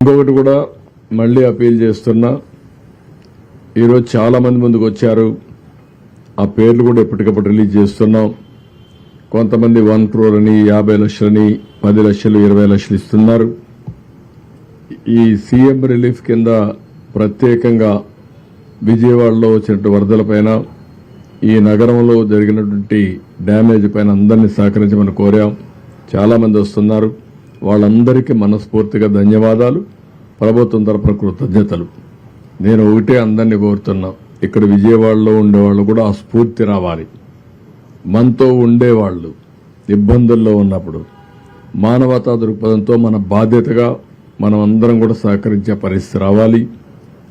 ఇంకొకటి కూడా మళ్ళీ అపీల్ చేస్తున్నా ఈరోజు చాలా మంది ముందుకు వచ్చారు. ఆ పేర్లు కూడా ఎప్పటికప్పుడు రిలీజ్ చేస్తున్నాం. కొంతమంది వన్ క్రోర్ అని యాభై లక్షలని పది లక్షలు ఇరవై లక్షలు ఇస్తున్నారు. ఈ సీఎం రిలీఫ్ కింద ప్రత్యేకంగా విజయవాడలో వచ్చినటువంటి వరదలపైన ఈ నగరంలో జరిగినటువంటి డ్యామేజ్ పైన అందరినీ సహకరించమని కోరాం. చాలామంది వస్తున్నారు. వాళ్ళందరికీ మనస్ఫూర్తిగా ధన్యవాదాలు. ప్రభుత్వం తరపున కృతజ్ఞతలు. నేను ఒకటే అందరినీ కోరుతున్నా ఇక్కడ విజయవాడలో ఉండేవాళ్ళు కూడా ఆ స్ఫూర్తి రావాలి. మనతో ఉండేవాళ్ళు ఇబ్బందుల్లో ఉన్నప్పుడు మానవతా దృక్పథంతో మన బాధ్యతగా మనం అందరం కూడా సహకరించే పరిస్థితి రావాలి.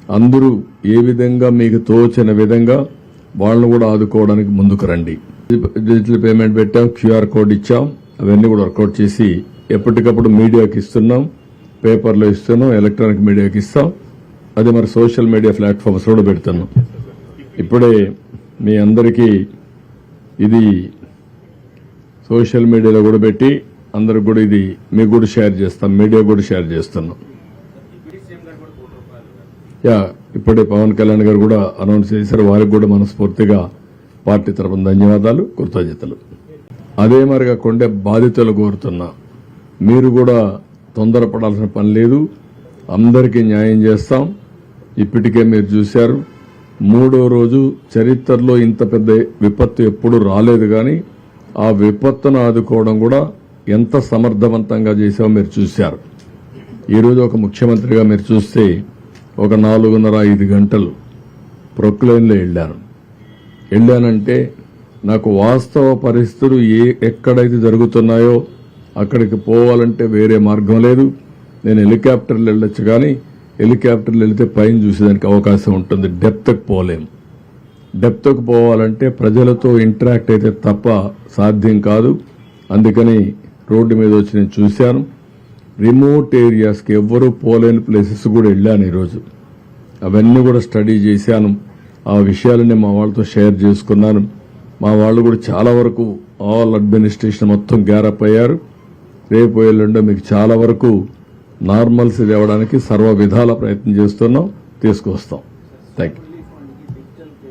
అందరూ ఏ విధంగా మీకు తోచిన విధంగా వాళ్ళను కూడా ఆదుకోవడానికి ముందుకు రండి. డిజిటల్ పేమెంట్ పెట్టాం క్యూఆర్ కోడ్ ఇచ్చాం అవన్నీ కూడా వర్కౌట్ చేసి ఎప్పటికప్పుడు మీడియాకి ఇస్తున్నాం పేపర్లో ఇస్తున్నాం ఎలక్ట్రానిక్ మీడియాకి ఇస్తాం. అది మరి సోషల్ మీడియా ప్లాట్ఫామ్స్ కూడా పెడుతున్నాం. ఇప్పుడే మీ అందరికీ ఇది సోషల్ మీడియాలో కూడా పెట్టి అందరికి కూడా ఇది మీకు కూడా షేర్ చేస్తాం మీడియా కూడా షేర్ చేస్తున్నాం. యా ఇప్పుడే పవన్ కళ్యాణ్ గారు కూడా అనౌన్స్ చేశారు. వారికి కూడా మనస్ఫూర్తిగా పార్టీ తరపున ధన్యవాదాలు కృతజ్ఞతలు. అదే మరిగా కొండే బాధితులు కోరుతున్నా మీరు కూడా తొందరపడాల్సిన పని లేదు. అందరికీ న్యాయం చేస్తాం. ఇప్పటికే మీరు చూశారు. మూడో రోజు చరిత్రలో ఇంత పెద్ద విపత్తు ఎప్పుడు రాలేదు కానీ ఆ విపత్తును ఆదుకోవడం కూడా ఎంత సమర్థవంతంగా చేసామో మీరు చూశారు. ఈరోజు ఒక ముఖ్యమంత్రిగా మీరు చూస్తే ఒక నాలుగున్నర ఐదు గంటలు ప్రొక్లైన్లో వెళ్ళాను. వెళ్ళానంటే నాకు వాస్తవ పరిస్థితులు ఏ ఎక్కడైతే జరుగుతున్నాయో అక్కడికి పోవాలంటే వేరే మార్గం లేదు. నేను హెలికాప్టర్లు వెళ్ళొచ్చు కానీ హెలికాప్టర్లు వెళితే పైన చూసేదానికి అవకాశం ఉంటుంది. డెప్త్కి పోలేం. డెప్త్కి పోవాలంటే ప్రజలతో ఇంటరాక్ట్ అయితే తప్ప సాధ్యం కాదు. అందుకని రోడ్డు మీద వచ్చి నేను చూశాను. రిమోట్ ఏరియాస్కి ఎవ్వరూ పోలేని ప్లేసెస్ కూడా వెళ్ళాను ఈరోజు. అవన్నీ కూడా స్టడీ చేశాను. ఆ విషయాలని మా వాళ్ళతో షేర్ చేసుకున్నాను. మా వాళ్ళు కూడా చాలా వరకు ఆల్ అడ్మినిస్ట్రేషన్ మొత్తం గ్యారప్ అయ్యారు. రేపు ఎల్లుండో మీకు చాలా వరకు నార్మల్స్ తేవడానికి సర్వ విధాల ప్రయత్నం చేస్తున్నాం తీసుకొస్తాం థ్యాంక్ యూ